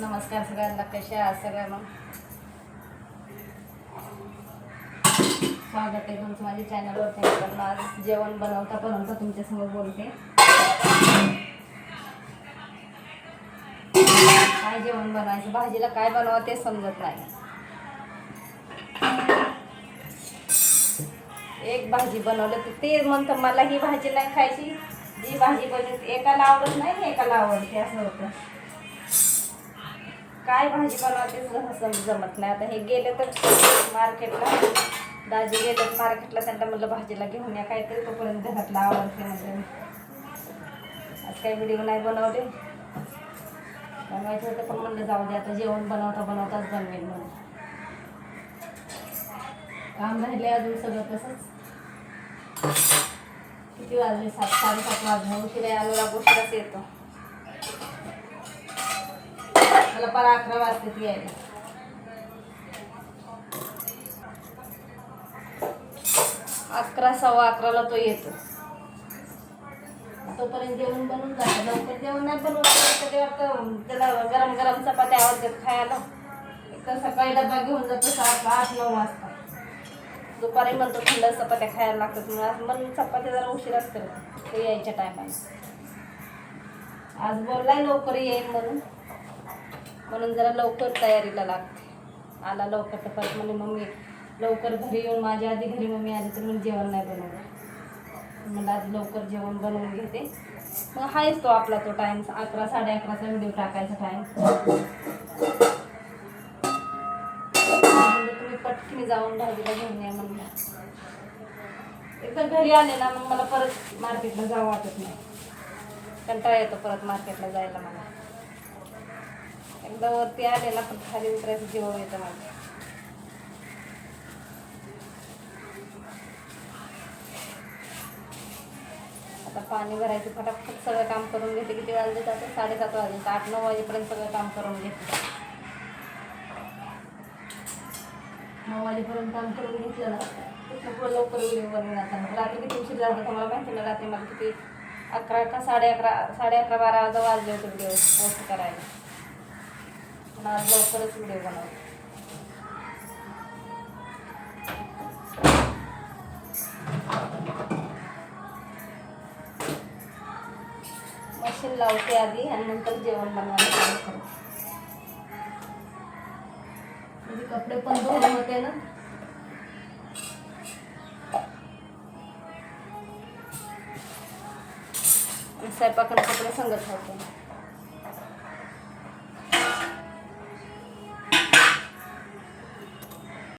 नमस्कार सगळ्यांना कशा आहात सगळ्यांना? मग स्वागत आहे तुमचं माझ्या चॅनलवर पण आज जेवण बनवता बनवता तुमच्यासमोर बोलते. काय जेवण बनवायचं? भाजीला काय बनवावं ते समजत नाही. एक भाजी बनवलं तर ते म्हणतं मला ही भाजी नाही खायची. जी भाजी बनवते एकाला आवडत नाही एकाला आवडते असं होतं. काय भाजी बनवते सम जमत नाही. आता हे गेले तर मार्केटला. दाजी गेले मार्केटला त्यांना म्हटलं भाजीला घेऊन या काहीतरी तोपर्यंत घरातला आवडते म्हणजे आज काही व्हिडिओ नाही बनवले. बनवायचं होतं पण म्हणलं जाऊ दे आता जेवण बनवता बनवताच बनवेल म्हणून. काम राहिले अजून सगळं तसंच. किती वाजले? सात साडेसात वाजले. उशिरा आलो गोष्टच येतो. मला पर अकरा वाजते ती यायला. अकरा सव्वा अकराला तो येतो. तोपर्यंत जेवण बनवून जातं. लवकर जेवण नाही वाटतं त्याला गरम गरम चपात्या आवडतात खायला. एक तर सकाळी डबा घेऊन जातो सात आठ नऊ वाजता. दुपारी म्हणतो थंड चपात्या खायला लागतात. म्हणून म्हणून चपात्या जरा उशिराच करतो तो यायच्या टायमाला आज बोललाय लवकर येईल म्हणून. म्हणून जरा लवकर तयारीला लागते आला लवकर तर परत म्हणे मम्मी लवकर घरी येऊन माझ्या आधी घरी मम्मी आली तर मग जेवण नाही बनवलं मला आज लवकर जेवण बनवून घेते. मग आहेच तो आपला तो टाईम अकरा साडे अकराचा व्हिडिओ टाकायचा टाईम तुम्ही पटकीने जाऊन भाजीला घेऊन या म्हणलं. एकदा घरी आले ना मग मला परत मार्केटला जावं वाटत नाही. कंटाळा येतो परत मार्केटला जायला मला. एकदा वरती आलेला पण खाली उतरायचं जीव येतं माझं आता पाणी भरायचं फटाफट सगळं काम करून घेते. किती वाजले जाते साडेसात वाजले. आठ नऊ वाजेपर्यंत सगळं काम करून घेते. नऊ वाजेपर्यंत काम करून घेतलं ना तिथनं लवकर व्हिडिओ बनवून रात्री किती उशीर झाला तुम्हाला माहिती ना? रात्री मला किती अकरा का साडे अकरा साडे अकरा बारा वाजता वाजले होते व्हिडिओ पोस्ट करायला. पण आज लवकरच व्हिडिओ बनवला मशीन लावते आधी आणि नंतर जेवण बनवायला चालू करते म्हणजे कपडे पण धुवून होते ना? स्वयंपाकाला कपडे संगत होते